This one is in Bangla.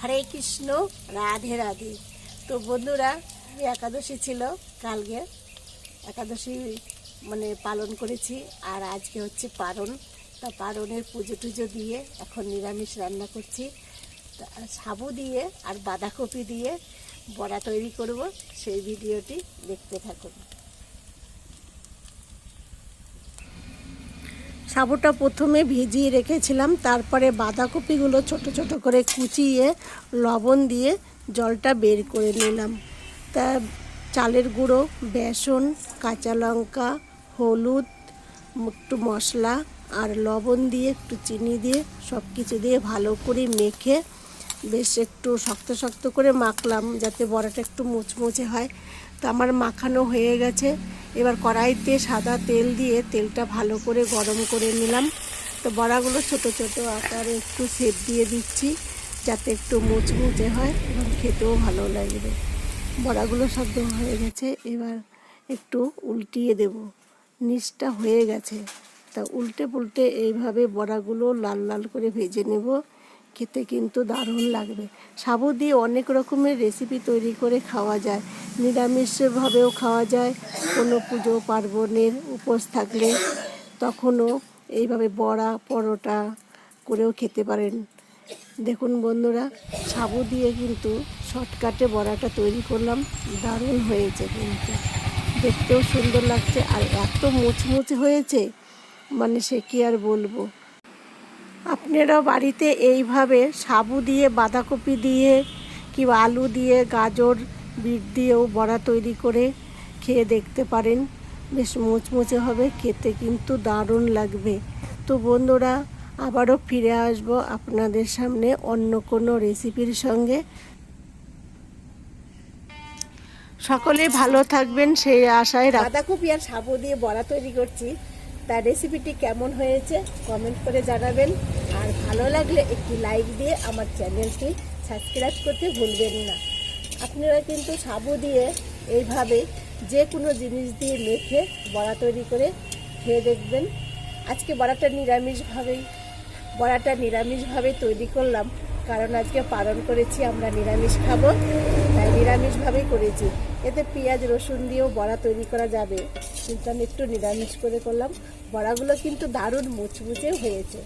হরে কৃষ্ণ, রাধে রাধে। তো বন্ধুরা একাদশী ছিল কালকে। একাদশী মানে পালন করেছি, আর আজকে হচ্ছে পারণ। তা পারণের পুজো টুজো দিয়ে এখন নিরামিষ রান্না করছি। সাবু দিয়ে আর বাঁধাকপি দিয়ে বড়া তৈরি করব, সেই ভিডিওটি দেখতে থাকুন। সাবুটা প্রথমে ভিজিয়ে রেখেছিলাম, তারপরে বাঁধাকপিগুলো ছোট ছোট করে কুচিয়ে লবণ দিয়ে জলটা বের করে নিলাম। তা চালের গুঁড়ো, বেসন, কাঁচা লঙ্কা, হলুদ, একটু মশলা আর লবণ দিয়ে একটু চিনি দিয়ে সব কিছু দিয়ে ভালো করে মেখে বেশ একটু শক্ত শক্ত করে মাখলাম, যাতে বড়াটা একটু মুচমুচে হয়। তো আমার মাখানো হয়ে গেছে। এবার কড়াইতে সাদা তেল দিয়ে তেলটা ভালো করে গরম করে নিলাম। তো বড়াগুলো ছোট ছোট আকারে একটু সেপ দিয়ে দিচ্ছি, যাতে একটু মুচমুচে হয় এবং খেতেও ভালো লাগবে। বড়াগুলো সব হয়ে গেছে, এবার একটু উল্টিয়ে দেব। নিচটা হয়ে গেছে। তা উল্টে পুল্টে এইভাবে বড়াগুলো লাল লাল করে ভেজে নেব। খেতে কিন্তু দারুণ লাগবে। সাবু দিয়ে অনেক রকমের রেসিপি তৈরি করে খাওয়া যায়। নিরামিষভাবেও খাওয়া যায়। কোনো পুজো পার্বণের উপোস থাকলে তখনও এইভাবে বড়া, পরোটা করেও খেতে পারেন। দেখুন বন্ধুরা, সাবু দিয়ে কিন্তু শর্টকাটে বড়াটা তৈরি করলাম। দারুণ হয়েছে কিন্তু। দেখতেও সুন্দর লাগছে আর এত মুচমুচে হয়েছে মানে সে কি আর বলব। আপনারা বাড়িতে এইভাবে সাবু দিয়ে, বাঁধাকপি দিয়ে কিংবা আলু দিয়ে, গাজর, বিট দিয়েও বড়া তৈরি করে খেয়ে দেখতে পারেন। বেশ মুচমুচে হবে, খেতে কিন্তু দারুণ লাগবে। তো বন্ধুরা, আবারও ফিরে আসব আপনাদের সামনে অন্য কোনো রেসিপির সঙ্গে। সকলে ভালো থাকবেন, সেই আশায় বাঁধাকপি আর সাবু দিয়ে বড়া তৈরি করছি। তার রেসিপিটি কেমন হয়েছে কমেন্ট করে জানাবেন। আর ভালো লাগলে একটি লাইক দিয়ে আমার চ্যানেলটি সাবস্ক্রাইব করতে ভুলবেন না। আপনারা কিন্তু সাবু দিয়ে এইভাবে যে কোনো জিনিস দিয়ে মেখে বড়া তৈরি করে খেয়ে দেখবেন। আজকে বড়াটা নিরামিষভাবেই, বড়াটা নিরামিষভাবে তৈরি করলাম। কারণ আজকে পালন করেছি, আমরা নিরামিষ খাব, তাই নিরামিষভাবেই করেছি। এতে পেঁয়াজ, রসুন দিয়েও বড়া তৈরি করা যাবে। কিন্তু আমি একটু নিরামিষ করে করলাম। বড়াগুলো কিন্তু দারুণ মুচমুচে হয়েছে।